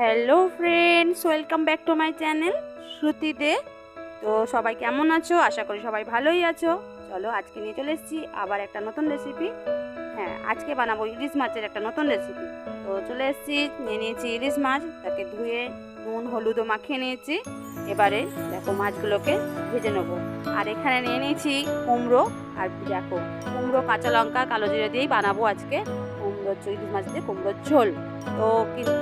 Hello friends, welcome back to my channel Shruti De. তো সবাই কেমন আছো? আশা করি সবাই ভালোই আছো। চলো আজকে নিয়ে চলে এসেছি আবার একটা নতুন রেসিপি হ্যাঁ আজকে বানাবো ইলিশ মাছের একটা নতুন রেসিপি তো চলে এসেছি, নিয়ে নিয়েছি ইলিশ মাছ, তাকে ধুয়ে নুন হলুদও মাখিয়ে নিয়েছি। এবারে দেখো মাছগুলোকে ভেজে নেব। আর এখানে নিয়ে নিয়েছি কুমড়ো আর দেখো, কুমড়ো, কাঁচা লঙ্কা, কালো জিরে দিয়েই বানাবো আজকে। কুমড়ো ইলিশ মাছ দিয়ে কুমড়োর ঝোল। তো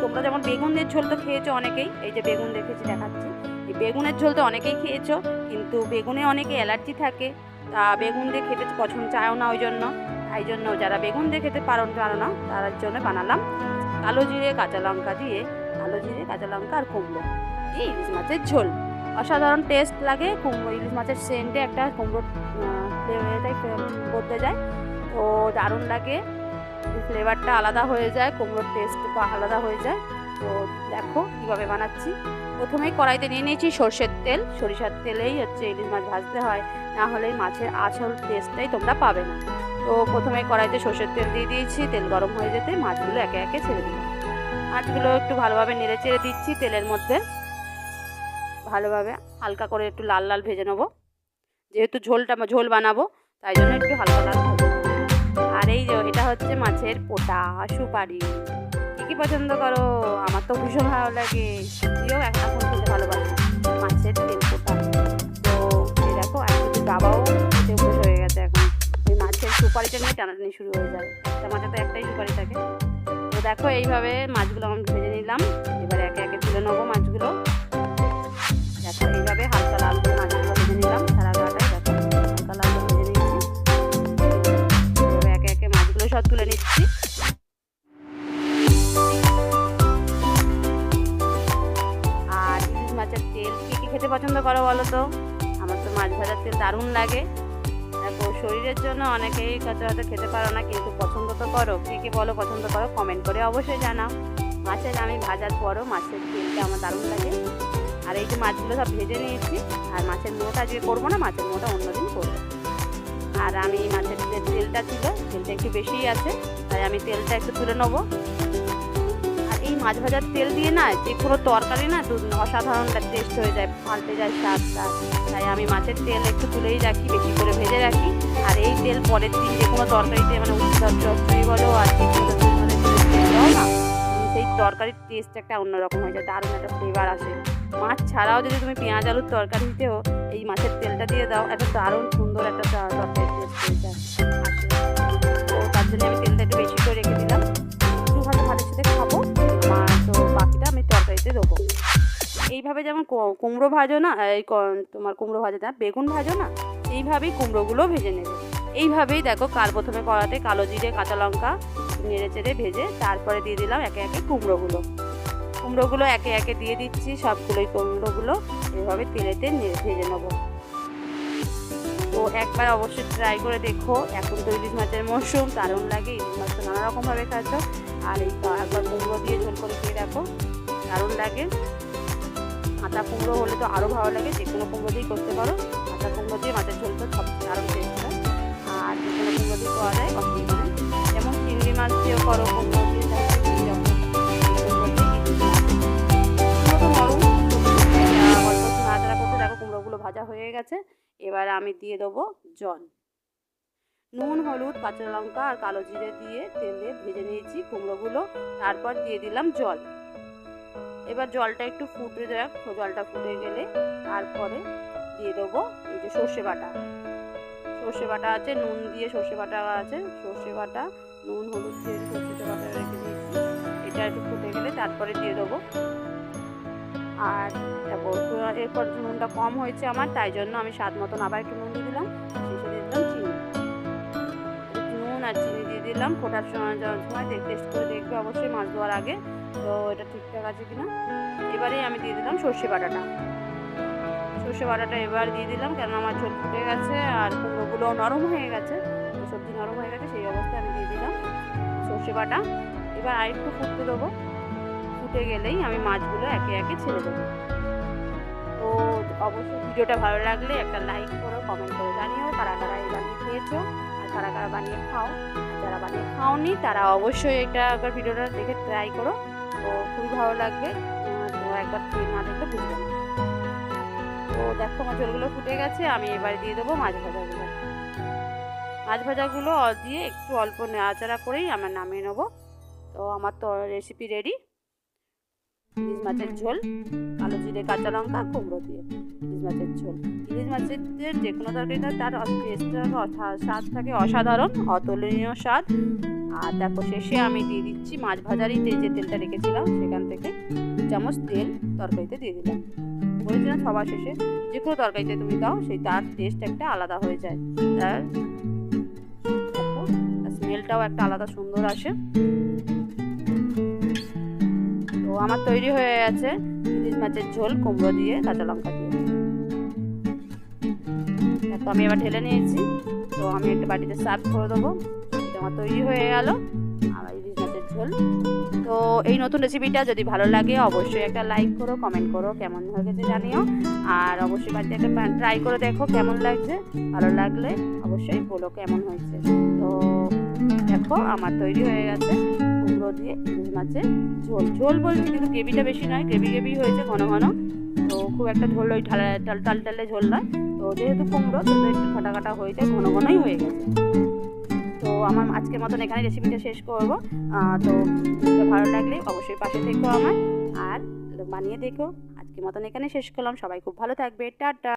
তোমরা যেমন বেগুনের ঝোল তো খেয়েছো অনেকেই, এই যে বেগুন দেখেছি, দেখাচ্ছি। এই বেগুনের ঝোল তো অনেকেই খেয়েছো, কিন্তু বেগুনে অনেকে অ্যালার্জি থাকে। তা বেগুন দিয়ে খেতে পছন্দ চায়ও না ওই জন্য। তাই জন্য যারা বেগুন দিয়ে খেতে পারো পারো না তার জন্য বানালাম কালো জিরে, কাঁচা লঙ্কা দিয়ে, কালো জিরে, কাঁচা লঙ্কা আর কুমড়ো। এই ইলিশ মাছের ঝোল। অসাধারণ টেস্ট লাগে, কুমড়ো, ইলিশ মাছের সেন্টে একটা কুমড়ো বদলে যায়। তো দারুণ লাগে। ফ্লেভারটা আলাদা হয়ে যায়, কুমড়োর টেস্ট আলাদা হয়ে যায়। তো দেখো কীভাবে বানাচ্ছি। প্রথমেই কড়াইতে নিয়ে নিয়েছি সর্ষের তেল। সরিষার তেলেই হচ্ছে ইলিশ মাছ ভাজতে হয়। না হলে মাছের আসল টেস্টটাই তোমরা পাবে না। তো প্রথমে কড়াইতে সর্ষের তেল দিয়ে দিয়েছি। তেল গরম হয়ে যেতে মাছগুলো একে একে ছেড়ে দিলাম। মাছগুলো একটু ভালোভাবে নেড়ে চেড়ে দিচ্ছি তেলের মধ্যে। ভালোভাবে হালকা করে একটু লাল লাল ভেজে নেব। যেহেতু ঝোলটা, ঝোল বানাবো, তাই জন্য একটু হালকা লাল ভেজে হচ্ছে মাছের পোটা, সুপারি। কী কী পছন্দ করো, আমার তো ভীষণ ভালো লাগে। তুইও এখন খেতে ভালোবাসি মাছের তেল পোটা। তো দেখো, আর বাবাও খেতে অভ্যেস হয়ে গেছে এখন। ওই মাছের সুপারিটা নিয়ে টানাটানি শুরু হয়ে যায়। একটা মাছে তো একটাই সুপারি থাকে। তো দেখো, এইভাবে মাছগুলো আমি ভেজে নিলাম। এবার একে একে তুলে নেব মাছগুলো। দেখো, এইভাবে হালকা লাল করে মাছগুলো খেতে পছন্দ করো বলো তো? আমার তো মাছ ভাজার তেল দারুণ লাগে। দেখো, শরীরের জন্য অনেকেই সচরাচর খেতে পারো না, কিন্তু পছন্দ তো করো। কে কে বলো, পছন্দ করো কমেন্ট করে অবশ্যই জানাও। মাছের আমি ভাজার পরও মাছের তেলটা আমার দারুণ লাগে। আর এই যে মাছগুলো সব ভেজে নিয়েছি, আর মাছের মোটা আজকে করব না, মাছের মোটা অন্যদিন করব। আর আমি মাছের যে তেলটা ছিল তেলটা একটু বেশিই আছে, তাই আমি তেলটা একটু তুলে নেব। মাছ ভাজার তেল দিয়ে না যে কোনো তরকারি না অসাধারণ টেস্ট হয়ে যায় পাল্টে যায় স্বাদটা। তাই আমি মাছের তেল একটু তুলেই রাখি, বেশি করে ভেজে রাখি। আর এই তেল পরের দিন যে কোনো তরকারিতে মানে উচ্চর চচ্চড়ি বলো আর সেই তরকারির টেস্ট একটা অন্যরকম হয়ে যায়, দারুণ একটা ফ্লেভার আসে। মাছ ছাড়াও যদি তুমি পেঁয়াজ আলুর তরকারিতেও এই মাছের তেলটা দিয়ে দাও, একটা দারুণ সুন্দর একটা তরকারি এইভাবে যেমন কুমড়ো ভাজো না, এই তোমার কুমড়ো ভাজো না, বেগুন ভাজো না, এইভাবেই কুমড়োগুলো ভেজে নেবে। এইভাবেই দেখো কাল প্রথমে কড়াতে কালো জিরে, কাঁচা লঙ্কা নেড়ে চেড়ে ভেজে তারপরে দিয়ে দিলাম একে একে কুমড়োগুলো। কুমড়োগুলো একে একে দিয়ে দিচ্ছি সবগুলোই কুমড়োগুলো এভাবে তেলেতে ভেজে নেব। তো একবার অবশ্যই ট্রাই করে দেখো, এখন তো ইলিশ মাছের মরশুম, দারুণ লাগে, ইলিশ মাছ তো নানা রকমভাবে খাচ্ছ। আর এই একবার কুমড়ো দিয়ে ঝোল করে খেয়ে দেখো, দারুণ লাগে। কাঁচা কুমড়ো হলে তো আরও ভালো লাগে, যে কোনো কুমড়ো দিয়েই করতে পারো। কাঁচা কুমড়ো দিয়ে মাছের ঝোল তো সব দারুণ টেস্ট হয়। আর যে কোনো কুমড়ো দিয়ে করা যায় অসুবিধা নেই যেমন চিংড়ি মাছ দিয়েও করো, কুমড়ো কুমড়োগুলো ভাজা হয়ে গেছে। এবার আমি দিয়ে দেবো জল। নুন, হলুদ, কাঁচা লঙ্কা আর কালো জিরে দিয়ে তেলে ভেজে নিয়েছি কুমড়োগুলো। তারপর দিয়ে দিলাম জল। এবার জলটা একটু ফুটে যাক জলটা ফুটে গেলে তারপরে দিয়ে দেবো এই যে সর্ষে বাটা। সর্ষে বাটা আছে, নুন দিয়ে সর্ষে বাটা আছে, সর্ষে বাটা, নুন, হলুদ দিয়ে সর্ষে বাটা রেখে দিয়েছি। এটা একটু ফুটে গেলে তারপরে দিয়ে দেবো। আর এরপর নুনটা কম হয়েছে আমার, তাই জন্য আমি স্বাদ মতন আবার একটু নুন দিয়ে দিলাম। শেষে দিয়ে দিলাম চিনি। নুন আর চিনি দিয়ে দিলাম। ফোটার সময় যাওয়ার সময় টেস্ট করে দেখবে অবশ্যই মাছ দেওয়ার আগে। তো এটা ঠিকঠাক আছে কিনা? এবারেই আমি দিয়ে দিলাম সর্ষে বাটাটা। সর্ষে বাটাটা এবার দিয়ে দিলাম কেন আমার ঝোল ফুটে গেছে আর কুমড়োগুলো নরম হয়ে গেছে। সবজি নরম হয়ে গেছে, সেই অবস্থায় আমি দিয়ে দিলাম সর্ষে বাটা। এবার আরেকটু ফুটতে দেবো। ফুটে গেলেই আমি মাছগুলো একে একে ছেড়ে দেবো। তো অবশ্যই ভিডিওটা ভালো লাগলে একটা লাইক করো, কমেন্ট করে জানিও কারা কারা এই বানিয়ে খেয়েছো আর কারা কারা বানিয়ে খাও। যারা বানিয়ে খাওনি তারা অবশ্যই এটা একবার ভিডিওটা দেখে ট্রাই করো। তো খুবই ভালো লাগবে। তো একবার তুমি না দেখলে বুঝবে তো দেখো, আমার ঝোলগুলো ফুটে গেছে, আমি এবারে দিয়ে দেবো মাছ ভাজাগুলো। মাছ ভাজাগুলো দিয়ে একটু অল্প নাড়াচাড়া করেই আমার নামিয়ে নেব। তো আমার তো রেসিপি রেডি ইলিশ মাছের ঝোল কালো জিরে, কাঁচা লঙ্কা, কুমড়ো দিয়ে। ইলিশ মাছের ঝোল। ইলিশ মাছের যে কোনো তরকারিটা তার টেস্টটা স্বাদ থাকে অসাধারণ, অতুলনীয় স্বাদ। আর দেখো, শেষে আমি দিয়ে দিচ্ছি মাছ ভাজারই যে তেলটা রেখেছিলাম, সেখান থেকে দু চামচ তেল তরকারিতে দিয়ে দিলাম। বলেছিলাম সবার শেষে যে কোনো তরকারিতে তুমি দাও, সেই তার টেস্ট একটা আলাদা হয়ে যায়। তার স্মেলটাও একটা আলাদা সুন্দর আসে। আমার তৈরি হয়ে গেছে। ইলিশ মাছের ঝোল, কুমড়ো দিয়ে কাঁচা লঙ্কা দিয়ে। দেখো আমি এবার ঢেলে নিয়েছি। তো আমি একটা বাটিতে সার্ভ করে দেবো। আমার তৈরি হয়ে গেল। আমার ইলিশ মাছের ঝোল। তো এই নতুন রেসিপিটা যদি ভালো লাগে, অবশ্যই একটা লাইক করো, কমেন্ট করো, কেমন হয়ে গেছে জানিও। আর অবশ্যই বাড়িতে একটা ট্রাই করে দেখো কেমন লাগছে। ভালো লাগলে অবশ্যই বলো কেমন হয়েছে। তো দেখো, আমার তৈরি হয়ে গেছে। কুমড়ো দিয়ে ইলিশ মাছের ঝোল। ঝোল বলছি কিন্তু গ্রেভিটা বেশি নয়, গ্রেভি গ্রেভি হয়েছে ঘন ঘন। তো খুব একটা ঝোল ওই ঢালা টাল টাল টালে ঝোল নয়। তো যেহেতু কুমড়ো, তো একটু খাটা খাটা হয়ে যায়, ঘন ঘনই হয়ে গেছে। তো আমার আজকের মতন এখানে রেসিপিটা শেষ করব। তো ভালো লাগলে অবশ্যই পাশে থেকো আমার আর বানিয়ে দেখো। আজকের মতন এখানে শেষ করলাম। সবাই খুব ভালো থাকবে। টাটা!